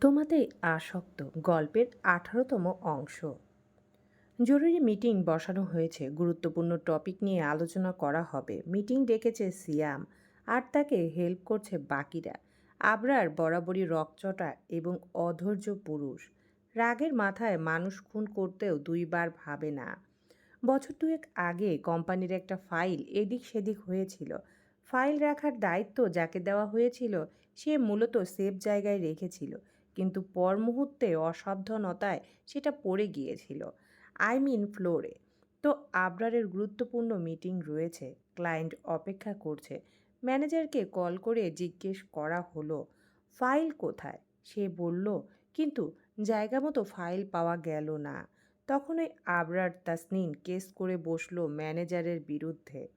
তোমাতে আসক্ত গল্পের আঠারোতম অংশ। জরুরি মিটিং বসানো হয়েছে, গুরুত্বপূর্ণ টপিক নিয়ে আলোচনা করা হবে। মিটিং ডেকেছে সিয়াম আর তাকে হেল্প করছে বাকিরা। আবরার বরাবরই রকচটা এবং অধৈর্য পুরুষ। রাগের মাথায় মানুষ খুন করতেও দুইবার ভাবে না। বছর দুয়েক আগে কোম্পানির একটা ফাইল এদিক সেদিক হয়েছিল। ফাইল রাখার দায়িত্ব যাকে দেওয়া হয়েছিল, সে মূলত সেফ জায়গায় রেখেছিল। কিন্তু পর মুহূর্তে অসাবধানতায় সেটা পড়ে গিয়েছিল। আই মিন ফ্লোরে। তো আবরারের গুরুত্বপূর্ণ মিটিং রয়েছে। ক্লায়েন্ট অপেক্ষা করছে। ম্যানেজারকে কল করে জিজ্ঞেস করা হলো, ফাইল কোথায়? সে বলল, কিন্তু জায়গা মতো ফাইল পাওয়া গেল না। তখনই আবরার তাসনিন কেস করে বসল ম্যানেজারের বিরুদ্ধে।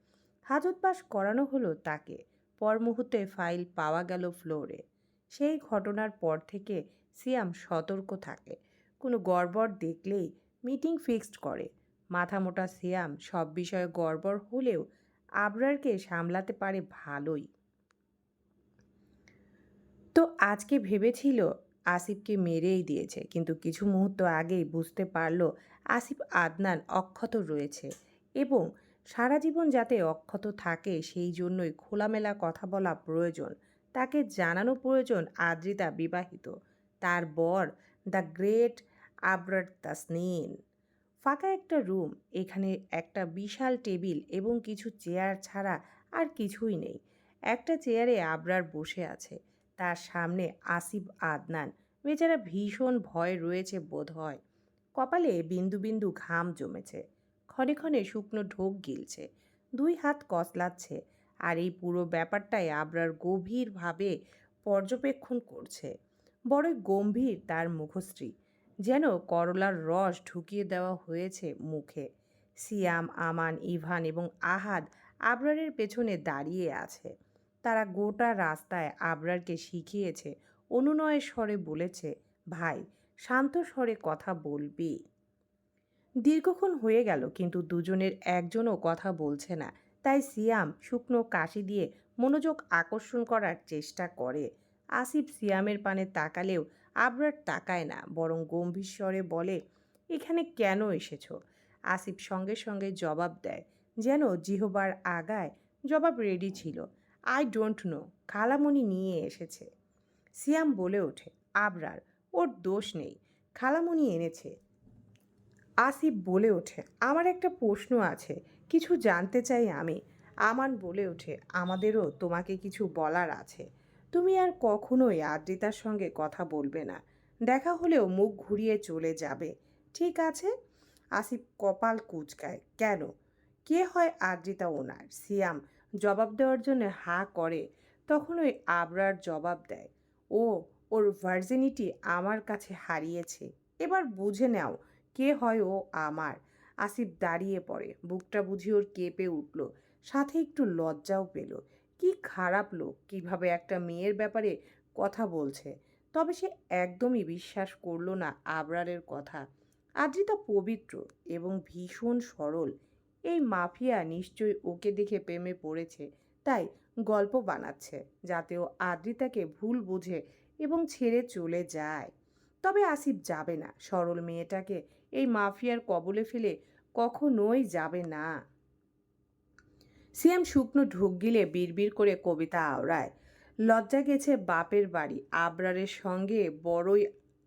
হাজত পাস করানো হলো তাকে। পর মুহূর্তে ফাইল পাওয়া গেল ফ্লোরে। সেই ঘটনার পর থেকে সিয়াম সতর্ক থাকে। কোনো গড়বড় দেখলেই মিটিং ফিক্সড করে। মাথামোটা সিয়াম সব বিষয়ে গড়বড় হলেও আবরারকে সামলাতে পারে ভালোই। তো আজকে ভেবেছিল আসিফকে মেরেই দিয়েছে, কিন্তু কিছু মুহূর্ত আগেই বুঝতে পারল আসিফ আদনান অক্ষত রয়েছে এবং সারা জীবন যাতে অক্ষত থাকে সেই জন্যই খোলামেলা কথা বলা প্রয়োজন। তাকে জানানো প্রয়োজন আদ্রিতা বিবাহিত। তার বর দ্য গ্রেট আবরার তাসনিন। ফাঁকা একটা রুম, এখানে একটা বিশাল টেবিল এবং কিছু চেয়ার ছাড়া আর কিছুই নেই। একটা চেয়ারে আবরার বসে আছে। তার সামনে আসিফ আদনান, বেচারা ভীষণ ভয় রয়েছে বোধ হয় কপালে বিন্দু বিন্দু ঘাম জমেছে। ক্ষণে ক্ষণে শুকনো ঢোক গিলছে। দুই হাত কসলাচ্ছে। আর এই পুরো ব্যাপারটাই আবরার গভীরভাবে পর্যবেক্ষণ করছে। বড়ই গম্ভীর তার মুখশ্রী, যেন করলার রস ঢুকিয়ে দেওয়া হয়েছে মুখে। সিয়াম, আমান, ইভান এবং আহাদ আবরারের পেছনে দাঁড়িয়ে আছে। তারা গোটা রাস্তায় আবরারকে শিখিয়েছে অনুনয়ের স্বরে বলেছে, ভাই, শান্ত স্বরে কথা বলবি। দীর্ঘক্ষণ হয়ে গেল, কিন্তু দুজনের একজনও কথা বলছে না। তাই সিয়াম শুকনো কাশি দিয়ে মনোযোগ আকর্ষণ করার চেষ্টা করে। আসিফ সিয়ামের পানে তাকালেও আবরার তাকায় না, বরং গম্ভীর স্বরে বলে, এখানে কেন এসেছ? আসিফ সঙ্গে সঙ্গে জবাব দেয়, যেন জিহবার আগায় জবাব রেডি ছিল। আই ডোন্ট নো খালামণি নিয়ে এসেছে। সিয়াম বলে ওঠে, আবরার, ওর দোষ নেই। খালামণি এনেছে আসিফ বলে ওঠে, আমার একটা প্রশ্ন আছে, কিছু জানতে চাই আমি। আমান বলে ওঠে, আমাদেরও তোমাকে কিছু বলার আছে। তুমি আর কখনোই আদ্রিতার সঙ্গে কথা বলবে না। দেখা হলেও মুখ ঘুরিয়ে চলে যাবে। ঠিক আছে? আসিফ কপাল কুচকায়, কেন? কে হয় আদ্রিতা ওনার? সিয়াম জবাব দেওয়ার জন্য হা করে তখন ওই আবরার জবাব দেয়, ও, ওর ভার্জিনিটি আমার কাছে হারিয়েছে। এবার বুঝে নাও কে হয় ও আমার? আসিফ দাঁড়িয়ে পড়ে। বুকটা বুঝি ওর কেঁপে উঠল। সাথে একটু লজ্জাও পেল। কি খারাপ লোক, কীভাবে একটা মেয়ের ব্যাপারে কথা বলছে? তবে সে একদমই বিশ্বাস করল না আবরারের কথা। আদ্রিতা পবিত্র এবং ভীষণ সরল। এই মাফিয়া নিশ্চয়ই ওকে দেখে প্রেমে পড়েছে, তাই গল্প বানাচ্ছে, যাতে ও আদ্রিতাকে ভুল বুঝে এবং ছেড়ে চলে যায়। তবে আসিফ যাবে না। সরল মেয়েটাকে এই মাফিয়ার কবলে ফেলে কখনোই যাবে না। সিয়াম শুকনো ঢুক গিলে বিড়বিড় করে কবিতা আওড়ায়। লজ্জা গেছে বাপের বাড়ি, আবরারের সঙ্গে বড়ই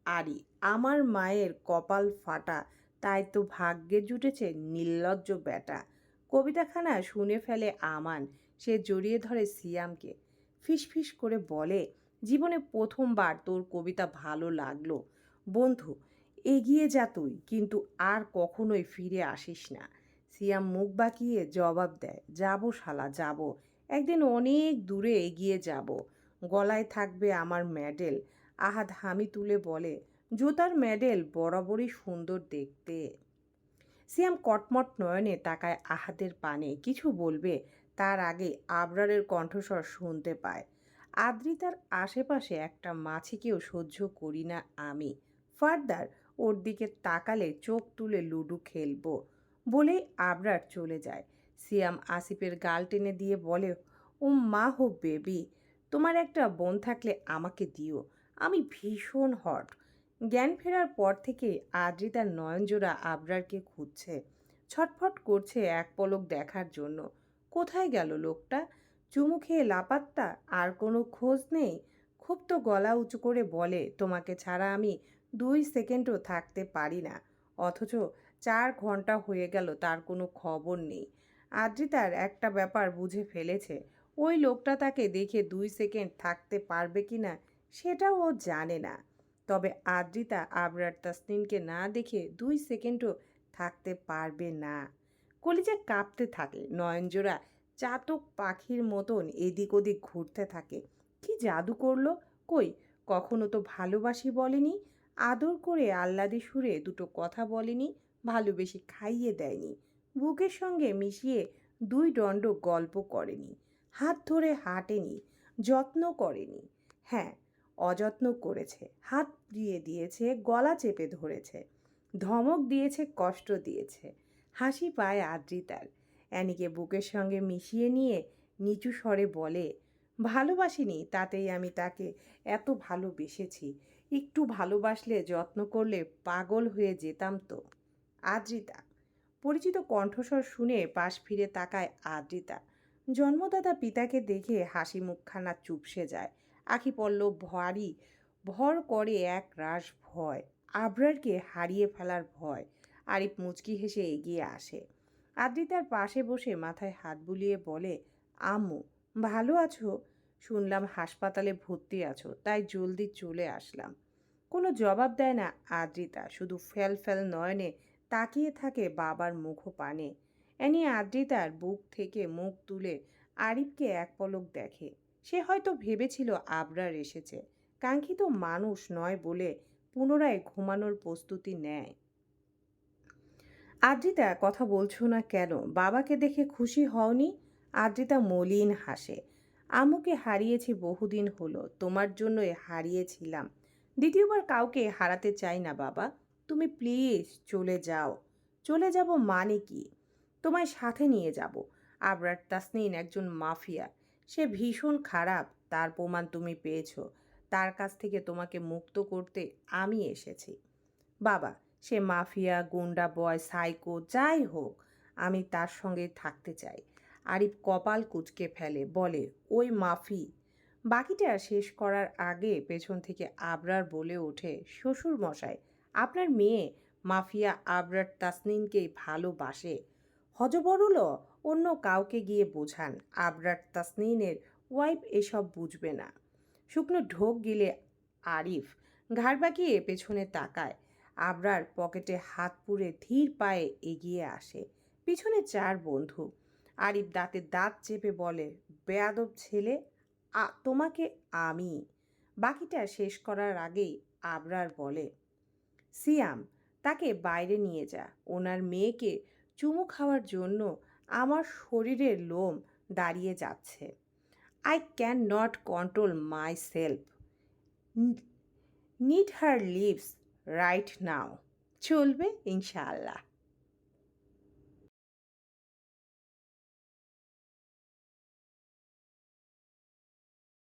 আড়ি। আমার মায়ের কপাল ফাটা, তাই তো ভাগ্যে জুটেছে নির্লজ্জ বেটা কবিতাখানা শুনে ফেলে আমান, সে জড়িয়ে ধরে সিয়ামকে। ফিসফিস করে বলে জীবনে প্রথমবার তোর কবিতা ভালো লাগল। বন্ধু, এগিয়ে যা তুই, কিন্তু আর কখনোই ফিরে আসিস না। সিয়াম মুখ বাঁকিয়ে জবাব দেয়, যাব শালা, যাব। একদিন অনেক দূরে এগিয়ে যাব। গলায় থাকবে আমার মেডেল আহাদ হামি তুলে বলে, জুতার মেডেল বরাবরই সুন্দর দেখতে। সিয়াম কটমট নয়নে তাকায় আহাদের পানে, কিছু বলবে, তার আগে আবরারের কণ্ঠস্বর শুনতে পায়। আদ্রিতার আশেপাশে একটা মাছিকেও সহ্য করি না আমি। ফার্দার ওর দিকে তাকালে চোখ তুলে লুডু খেলব বলেই আবরার চলে যায়। সিয়াম আসিফের গাল টেনে দিয়ে বলে ও মা হো বেবি, তোমার একটা বোন থাকলে আমাকে দিও, আমি ভীষণ হট। জ্ঞান ফেরার পর থেকে আদ্রিতার নয়নজোড়া আবরারকে খুঁজছে। ছটফট করছে এক পলক দেখার জন্য। কোথায় গেল লোকটা? চুমু খেয়ে লাপাত্তা, আর কোনো খোঁজ নেই? খুব তো গলা উঁচু করে বলে, তোমাকে ছাড়া আমি দুই সেকেন্ডও থাকতে পারি না। অথচ চার ঘণ্টা হয়ে গেল, তার কোনো খবর নেই। আদ্রিতার একটা ব্যাপার বুঝে ফেলেছে, ওই লোকটা তাকে দেখে দুই সেকেন্ড থাকতে পারবে কি না, সেটাও ও জানে না। তবে আদ্রিতা আবরার তাসনিনকে না দেখে দুই সেকেন্ডও থাকতে পারবে না। কলিজা কাঁপতে থাকে, নয়নজোড়া চাতক পাখির মতন এদিক ওদিক ঘুরতে থাকে। কি জাদু করল? কই, কখনো তো ভালোবাসি বলেনি। আদর করে আহ্লাদে সুরে দুটো কথা বলেনি, ভালোবেসে খাইয়ে দেয়নি। বুকের সঙ্গে মিশিয়ে দুই দণ্ড গল্প করেনি। হাত ধরে হাঁটেনি, যত্ন করেনি। হ্যাঁ অযত্ন করেছে। হাত দিয়ে দিয়েছে, গলা চেপে ধরেছে। ধমক দিয়েছে, কষ্ট দিয়েছে। হাসি পায় আদ্রিতার। অ্যানিকে বুকের সঙ্গে মিশিয়ে নিয়ে নিচু স্বরে বলে, ভালোবাসিনি, তাতেই আমি তাকে এত ভালোবেসেছি। একটু ভালোবাসলে যত্ন করলে পাগল হয়ে যেতাম তো। আদ্রিতা। পরিচিত কণ্ঠস্বর শুনে পাশ ফিরে তাকায় আদ্রিতা। জন্মদাতা পিতাকে দেখে হাসি মুখখানা চুপসে যায়। আখি পল্লব ভারী, ভর করে এক রাস ভয়। আবরারকে হারিয়ে ফেলার ভয়। আরিফ মুচকি হেসে এগিয়ে আসে। আদ্রিতার পাশে বসে মাথায় হাত বুলিয়ে বলে, আম্মু, ভালো আছো? শুনলাম হাসপাতালে ভর্তি আছো, তাই জলদি চলে আসলাম। কোনো জবাব দেয় না আদ্রিতা, শুধু ফেল ফেল নয়নে তাকিয়ে থাকে বাবার মুখপানে। অ্যানি আদ্রিতার বুক থেকে মুখ তুলে আরিফকে এক পলক দেখে। সে হয়তো ভেবেছিল আবরার এসেছে। কাঙ্ক্ষিত মানুষ নয় বলে পুনরায় ঘুমানোর প্রস্তুতি নেয়। আদ্রিতা কথা বলছো না কেন? বাবাকে দেখে খুশি হওনি? আদ্রিতা মলিন হাসে। আম্মুকে হারিয়েছি বহুদিন হলো, তোমার জন্যই হারিয়েছিলাম। দ্বিতীয়বার কাউকে হারাতে চাই না বাবা। তুমি প্লিজ চলে যাও। চলে যাব মানে কি? তোমায় সাথে নিয়ে যাব। আবরার তাসনিন একজন মাফিয়া। সে ভীষণ খারাপ, তার প্রমাণ তুমি পেয়েছ। তার কাছ থেকে তোমাকে মুক্ত করতে আমি এসেছি। বাবা সে মাফিয়া, গুন্ডা, বয়, সাইকো, যাই হোক, আমি তার সঙ্গে থাকতে চাই। আরিফ কপাল কুচকে ফেলে, বলে, ওই মাফি? বাকিটা শেষ করার আগে পেছন থেকে আবরার বলে ওঠে শ্বশুর মশাই আপনার মেয়ে, মাফিয়া আবরার তাসনিনকেই ভালোবাসে। হজবরুল অন্য কাউকে গিয়ে বোঝান, আবরার তাসনিনের ওয়াইফ এসব বুঝবে না। শুকনো ঢোক গিলে আরিফ ঘাড় বাঁকিয়ে পেছনে তাকায়। আবরার পকেটে হাত পুরে ধীর পায়ে এগিয়ে আসে। পিছনে চার বন্ধু। আরিফ দাঁতে দাঁত চেপে বলে, বেয়াদব ছেলে তোমাকে আমি? বাকিটা শেষ করার আগেই আবরার বলে, সিয়াম, তাকে বাইরে নিয়ে যা। ওনার মেয়েকে চুমু খাওয়ার জন্য আমার শরীরের লোম দাঁড়িয়ে যাচ্ছে। I can not control myself need her leaves right now চলবে ইনশাআল্লাহ